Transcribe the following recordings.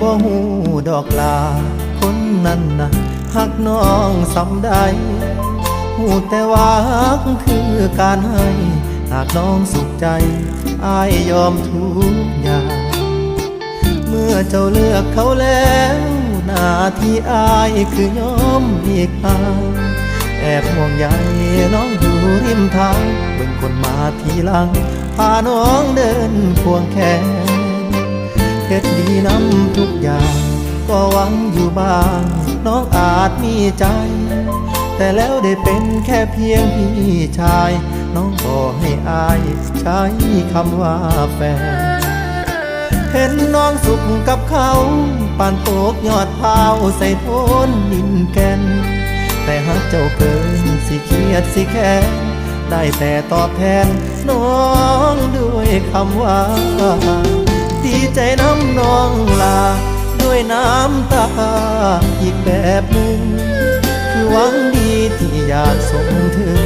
บ่หูดอกลา คนนั้นนะหักน้องสำใดหูแต่ว่าฮักคือการให้หากน้องสุขใจอายยอมทุกอย่าง เมื่อเจ้าเลือกเขาแล้ว หน้าที่อายคือยอมอีกทางแอบห่วงใยน้องอยู่ริมทางเบิ่งคนมาทีหลัง พาน้องเดินควงแขน วังอยู่บ้าง น้องอาจมีใจ แต่แล้วได้เป็นแค่เพียงพี่ชาย น้องก็ให้อาย ใช้คำว่าแฟน เห็นน้องสุขกับเขาปานโตกยอดพร้าวใส่โทนดินแกน แต่หากเจ้าเกินสิเครียดสิแค้นได้แต่ตอบแทนน้องด้วยคำว่า ดีใจน้ำน้องลา ด้วยน้ำตาอีกแบบหนึ่ง คือหวังดีที่อยากส่งถึง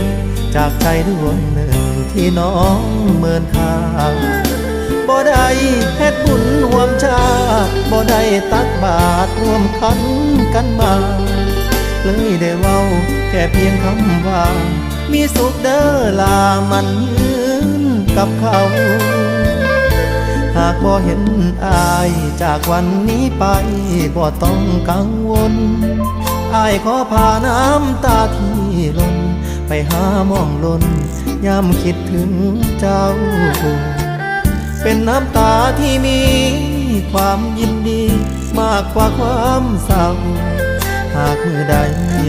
จากใจดวงหนึ่งที่น้องเมินค่าบ่ได้เฮ็ดบุญร่วมชาติบ่ได้ตักบาตรร่วมขันกันมา เลยได้เว้าแค่เพียงคำว่า มีสุขเด้อลามันยืนกับเขา หากบ่เห็นอายจากวันนี้ไปบ่ต้องกังวลอายขอพาน้ำตาที่หลนไปหามองลนยามคิดถึงเจ้า เป็นน้ำตาที่มีความยินดีมากกว่าความเศร้า หากมือใด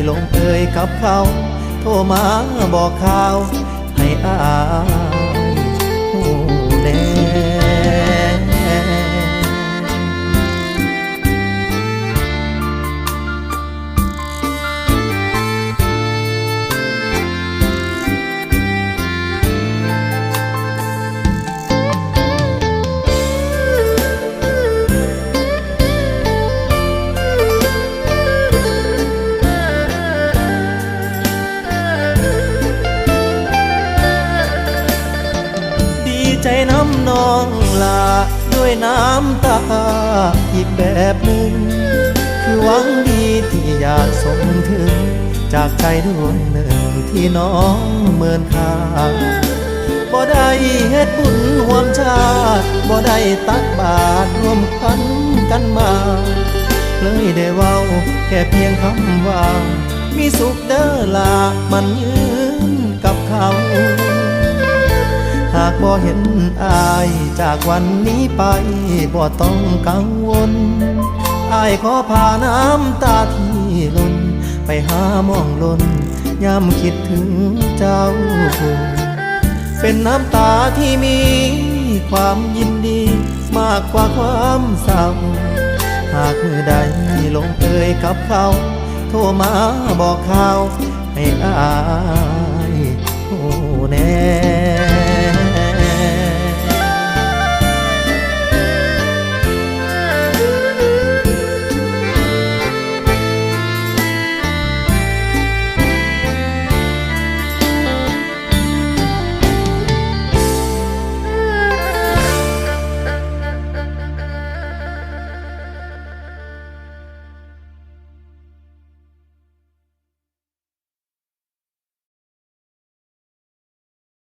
ลงเอยกับเขา โทรมาบอกข่าวให้อาย ใจน้ำนองลาด้วยน้ำตาอีกแบบหนึ่ง คือหวังดีที่อยากส่งถึง จากใจดวงหนึ่งที่น้องเมินค่าบ่ได้เฮ็ดบุญรวมชาติบ่ได้ตักบาตรรวมขันกันมา เลยได้เว้าแค่เพียงคำว่า มีสุขเด้อลามันยืนกับเขา หากบ่เห็นอายจากวันนี้ไปบ่ต้องกังวลอายขอพาน้ำตาที่ล่นไปหามองลนยามคิดถึงเจ้าเป็นน้ำตาที่มีความยินดีมากกว่าความเศร้า หากมือใดลงเอยกับเขา โทรมาบอกข่าวให้อายโอ้